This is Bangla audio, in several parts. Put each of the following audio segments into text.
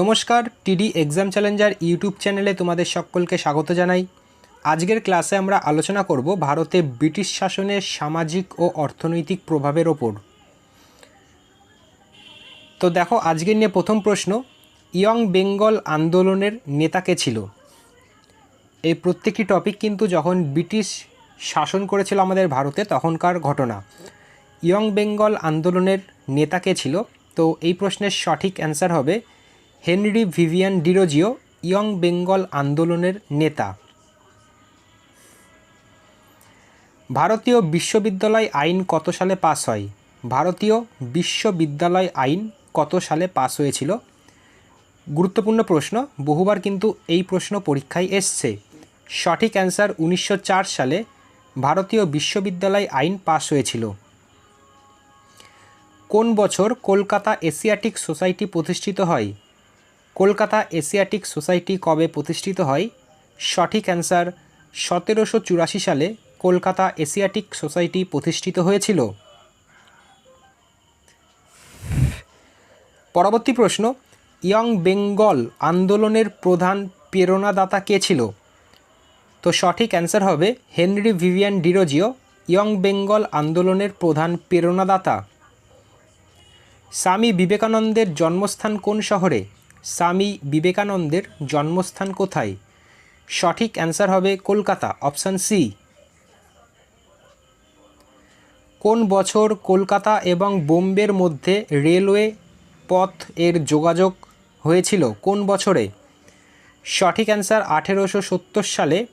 নমস্কার, টিডি এক্সাম চ্যালেঞ্জার ইউটিউব চ্যানেলে তোমাদের সকলকে স্বাগত জানাই। আজকের ক্লাসে আমরা আলোচনা করব ভারতে ব্রিটিশ শাসনের সামাজিক ও অর্থনৈতিক প্রভাবের ওপর। তো দেখো, আজকের নিয়ে প্রথম প্রশ্ন, ইয়ং বেঙ্গল আন্দোলনের নেতা কে ছিল? এই প্রত্যেকটি টপিক কিন্তু যখন ব্রিটিশ শাসন করেছিল আমাদের ভারতে, তখনকার ঘটনা। ইয়ং বেঙ্গল আন্দোলনের নেতা কে ছিল? তো এই প্রশ্নের সঠিক অ্যান্সার হবে Henry Vivian Derozio, Young Bengal আন্দোলনের নেতা। ভারতীয় বিশ্ববিদ্যালয় আইন কত সালে পাস হয়? ভারতীয় বিশ্ববিদ্যালয় আইন কত সালে পাস হয়েছিল? গুরুত্বপূর্ণ প্রশ্ন, বহুবার কিন্তু এই প্রশ্ন পরীক্ষায় এসছে। সঠিক অ্যান্সার উনিশশো চার সালে ভারতীয় বিশ্ববিদ্যালয় আইন পাস হয়েছিল। কোন বছর কলকাতা এশিয়াটিক সোসাইটি প্রতিষ্ঠিত হয়? কলকাতা এশিয়াটিক সোসাইটি কবে প্রতিষ্ঠিত হয়? সঠিক অ্যান্সার, সতেরোশো চুরাশি সালে কলকাতা এশিয়াটিক সোসাইটি প্রতিষ্ঠিত হয়েছিল। পরবর্তী প্রশ্ন, ইয়ং বেঙ্গল আন্দোলনের প্রধান প্রেরণাদাতা কে ছিল? তো সঠিক অ্যান্সার হবে Henry Vivian Derozio, Young Bengal আন্দোলনের প্রধান প্রেরণাদাতা। স্বামী বিবেকানন্দের জন্মস্থান কোন শহরে? স্বামী বিবেকানন্দের জন্মস্থান কোথায়? সঠিক অ্যান্সার হবে কলকাতা, অপশান সি। কোন বছর কলকাতা এবং বোম্বের মধ্যে রেলওয়ে পথ এর যোগাযোগ হয়েছিল? কোন বছরে? সঠিক অ্যান্সার আঠেরোশো সত্তর সালে।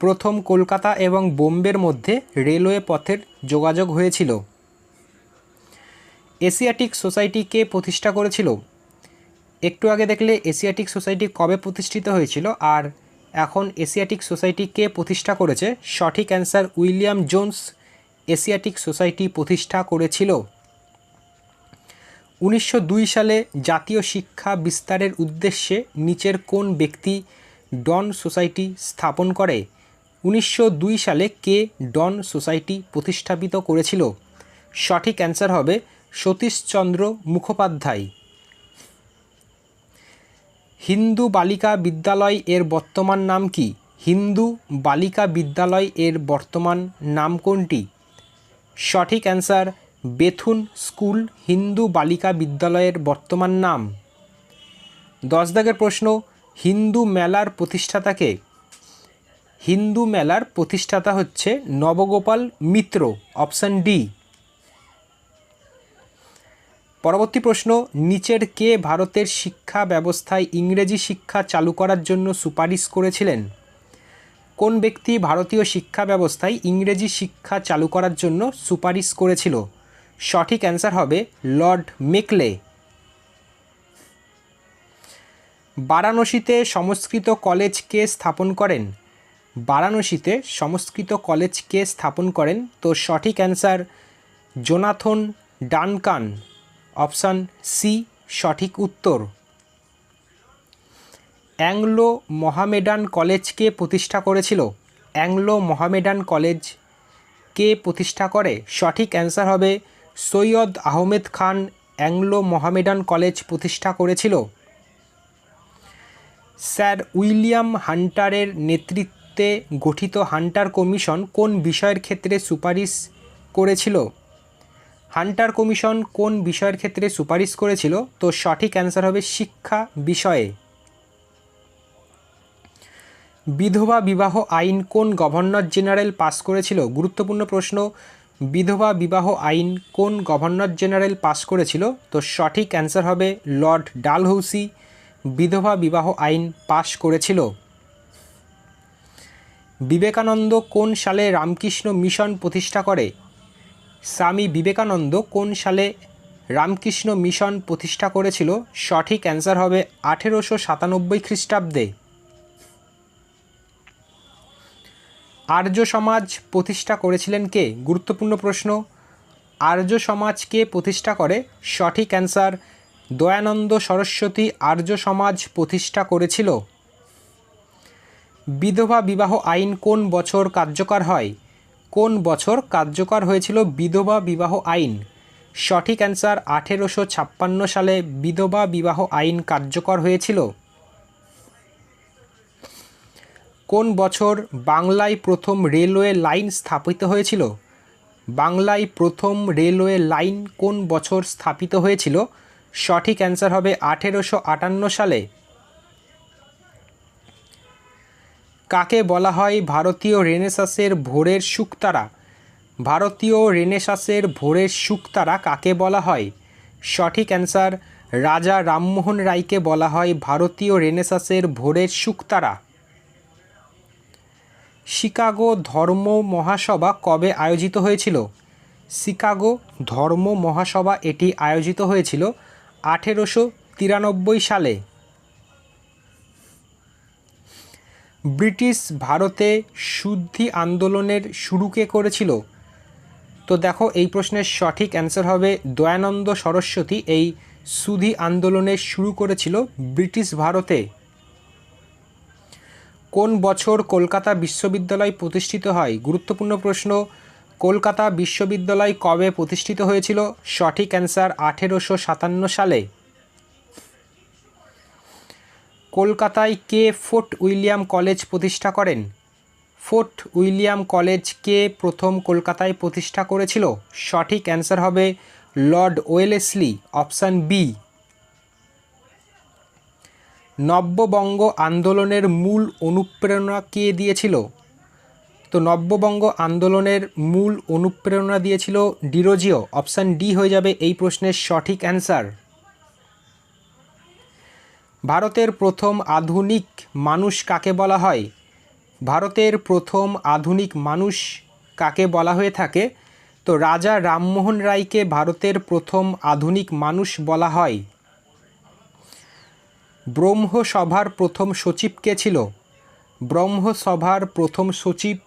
প্রথম কলকাতা এবং বোম্বের মধ্যে রেলওয়ে পথের যোগাযোগ হয়েছিল। এশিয়াটিক সোসাইটি কে প্রতিষ্ঠা করেছিল? একটু আগে দেখলে এশিয়াটিক সোসাইটি কবে প্রতিষ্ঠিত হয়েছিল আর এখন এশিয়াটিক সোসাইটি কে প্রতিষ্ঠা করেছে? সঠিক answer William Jones Asiatic Society প্রতিষ্ঠা করেছিল। উনিশশো দুই সালে জাতীয় শিক্ষা বিস্তারের উদ্দেশ্যে নিচের কোন ব্যক্তি ডন সোসাইটি স্থাপন করে? উনিশশো দুই সালে কে ডন সোসাইটি প্রতিষ্ঠাপিত করেছিল? সঠিক অ্যান্সার হবে সতীশচন্দ্র মুখোপাধ্যায়। হিন্দু বালিকা বিদ্যালয় এর বর্তমান নাম কি? হিন্দু বালিকা বিদ্যালয় এর বর্তমান নাম কোনটি? সঠিক অ্যান্সার, বেথুন স্কুল হিন্দু বালিকা বিদ্যালয়ের বর্তমান নাম। দশ দাগের প্রশ্ন, হিন্দু মেলার প্রতিষ্ঠাতাকে হিন্দু মেলার প্রতিষ্ঠাতা হচ্ছে নবগোপাল মিত্র, অপশান ডি। পরবর্তী প্রশ্ন, নিচের কে ভারতের শিক্ষা ব্যবস্থায় ইংরেজি শিক্ষা চালু করার জন্য সুপারিশ করেছিলেন? কোন ব্যক্তি ভারতীয় শিক্ষা ব্যবস্থায় ইংরেজি শিক্ষা চালু করার জন্য সুপারিশ করেছিল? সঠিক অ্যান্সার হবে লর্ড মেকলে। বারাণসীতে সংস্কৃত কলেজ কে স্থাপন করেন? বারাণসীতে সংস্কৃত কলেজ কে স্থাপন করেন? তো সঠিক answer, Jonathan Duncan. Option C, সঠিক উত্তর। অ্যাংলো মহামেডান কলেজ কে প্রতিষ্ঠা করেছিল। অ্যাংলো মহামেডান কলেজ কে প্রতিষ্ঠা করে? সঠিক অ্যান্সার হবে Syed Ahmed Khan. Anglo Mohammedan college প্রতিষ্ঠা করেছিল। স্যার উইলিয়াম হান্টারের নেতৃত্বে গঠিত হান্টার কমিশন কোন বিষয়ের ক্ষেত্রে সুপারিশ করেছিল? হান্টার কমিশন কোন বিষয়ের ক্ষেত্রে সুপারিশ করেছিল? তো সঠিক অ্যান্সার হবে শিক্ষা বিষয়ে। বিধবা বিবাহ আইন কোন গভর্নর জেনারেল পাস করেছিল? গুরুত্বপূর্ণ প্রশ্ন। বিধবা বিবাহ আইন কোন গভর্নর জেনারেল পাস করেছিল? তো সঠিক অ্যান্সার হবে লর্ড ডালহৌসি। বিধবা বিবাহ আইন পাশ করেছিল। বিবেকানন্দ কোন সালে রামকৃষ্ণ মিশন প্রতিষ্ঠা করে? স্বামী বিবেকানন্দ কোন সালে রামকৃষ্ণ মিশন প্রতিষ্ঠা করেছিল? সঠিক অ্যান্সার হবে আঠেরোশো সাতানব্বই খ্রিস্টাব্দে। আর্য সমাজ প্রতিষ্ঠা করেছিলেন কে? গুরুত্বপূর্ণ প্রশ্ন। আর্য সমাজ কে প্রতিষ্ঠা করে? সঠিক অ্যান্সার দয়ানন্দ সরস্বতী আর্য সমাজ প্রতিষ্ঠা করেছিল। বিধবা বিবাহ আইন কোন বছর কার্যকর হয়? কোন বছর কার্যকর হয়েছিল বিধবা বিবাহ আইন? সঠিক অ্যান্সার আঠেরোশো ছাপ্পান্ন সালে বিধবা বিবাহ আইন কার্যকর হয়েছিল। কোন বছর বাংলায় প্রথম রেলওয়ে লাইন স্থাপিত হয়েছিল? বাংলায় প্রথম রেলওয়ে লাইন কোন বছর স্থাপিত হয়েছিল? সঠিক অ্যান্সার হবে আঠেরোশো আটান্ন সালে। কাকে বলা হয় ভারতীয় রেনেসাসের ভোরের শুকতারা? ভারতীয় রেনেসাসের ভোরের শুকতারা কাকে বলা হয়? সঠিক অ্যান্সার, রাজা রামমোহন রায়কে বলা হয় ভারতীয় রেনেসাসের ভোরের শুকতারা। শিকাগো ধর্ম মহাসভা কবে আয়োজিত হয়েছিল? শিকাগো ধর্ম মহাসভা এটি আয়োজিত হয়েছিল আঠেরোশো তিরানব্বই সালে। ব্রিটিশ ভারতে শুদ্ধি আন্দোলনের শুরু কে করেছিল। তো দেখো, এই প্রশ্নের সঠিক অ্যান্সার হবে দয়ানন্দ সরস্বতী। এই সুধি আন্দোলনের শুরু করেছিল ব্রিটিশ ভারতে। কোন বছর কলকাতা বিশ্ববিদ্যালয় প্রতিষ্ঠিত হয়? গুরুত্বপূর্ণ প্রশ্ন, কলকাতা বিশ্ববিদ্যালয় কবে প্রতিষ্ঠিত হয়েছিল? সঠিক অ্যান্সার আঠেরোশো সাতান্ন সালে। কলকাতায় কে ফোর্ট উইলিয়াম কলেজ প্রতিষ্ঠা করেন? ফোর্ট উইলিয়াম কলেজ কে প্রথম কলকাতায় প্রতিষ্ঠা করেছিল? সঠিক অ্যান্সার হবে লর্ড ওয়েলেসলি, অপশান বি। নব্যবঙ্গ আন্দোলনের মূল অনুপ্রেরণা কে দিয়েছিল? তো নব্যবঙ্গ আন্দোলনের মূল অনুপ্রেরণা দিয়েছিল ডিরোজিও, অপশান ডি হয়ে যাবে এই প্রশ্নের সঠিক অ্যান্সার। ভারতের প্রথম আধুনিক মানুষ কাকে বলা হয়? ভারতের প্রথম আধুনিক মানুষ কাকে বলা হয়ে থাকে? তো রাজা রামমোহন রায়কে ভারতের প্রথম আধুনিক মানুষ বলা হয়। ব্রহ্মসভার প্রথম সচিব কে ছিল? ব্রহ্মসভার প্রথম সচিব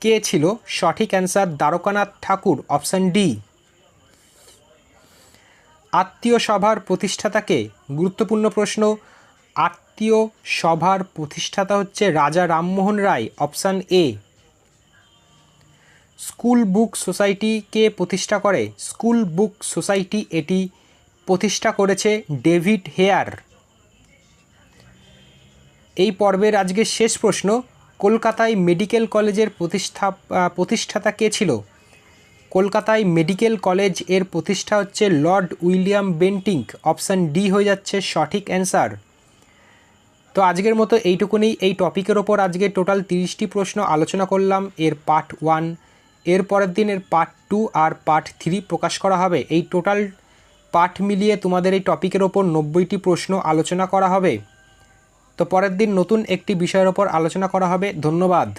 কে ছিল? সঠিক answer Dwarkanath Tagore, option D. আত্মীয় সভার প্রতিষ্ঠাতাকে গুরুত্বপূর্ণ প্রশ্ন আত্মীয় সভার প্রতিষ্ঠাতা হচ্ছে Raja Rammohan Roy, option A. School book society কে প্রতিষ্ঠা করে? স্কুল বুক সোসাইটি এটি প্রতিষ্ঠা করেছে ডেভিড হেয়ার। এই পর্বের আজকের শেষ প্রশ্ন, কলকাতায় মেডিকেল কলেজের প্রতিষ্ঠা প্রতিষ্ঠাতা কে ছিল? কলকাতায় মেডিকেল কলেজের প্রতিষ্ঠা হচ্ছে Lord William Bentinck option D হয়ে যাচ্ছে সঠিক অ্যান্সার। তো আজকের মতো এইটুকুনি। এই টপিকের ওপর আজকে টোটাল তিরিশটি প্রশ্ন আলোচনা করলাম। এর পার্ট ওয়ান, এর পরের দিন এর পার্ট টু আর পার্ট থ্রি প্রকাশ করা হবে। এই টোটাল পাঠ মিলিয়ে তোমাদের এই টপিকের ওপর নব্বইটি প্রশ্ন আলোচনা করা হবে। তো পরের দিন নতুন একটি বিষয়ের ওপর আলোচনা করা হবে। ধন্যবাদ।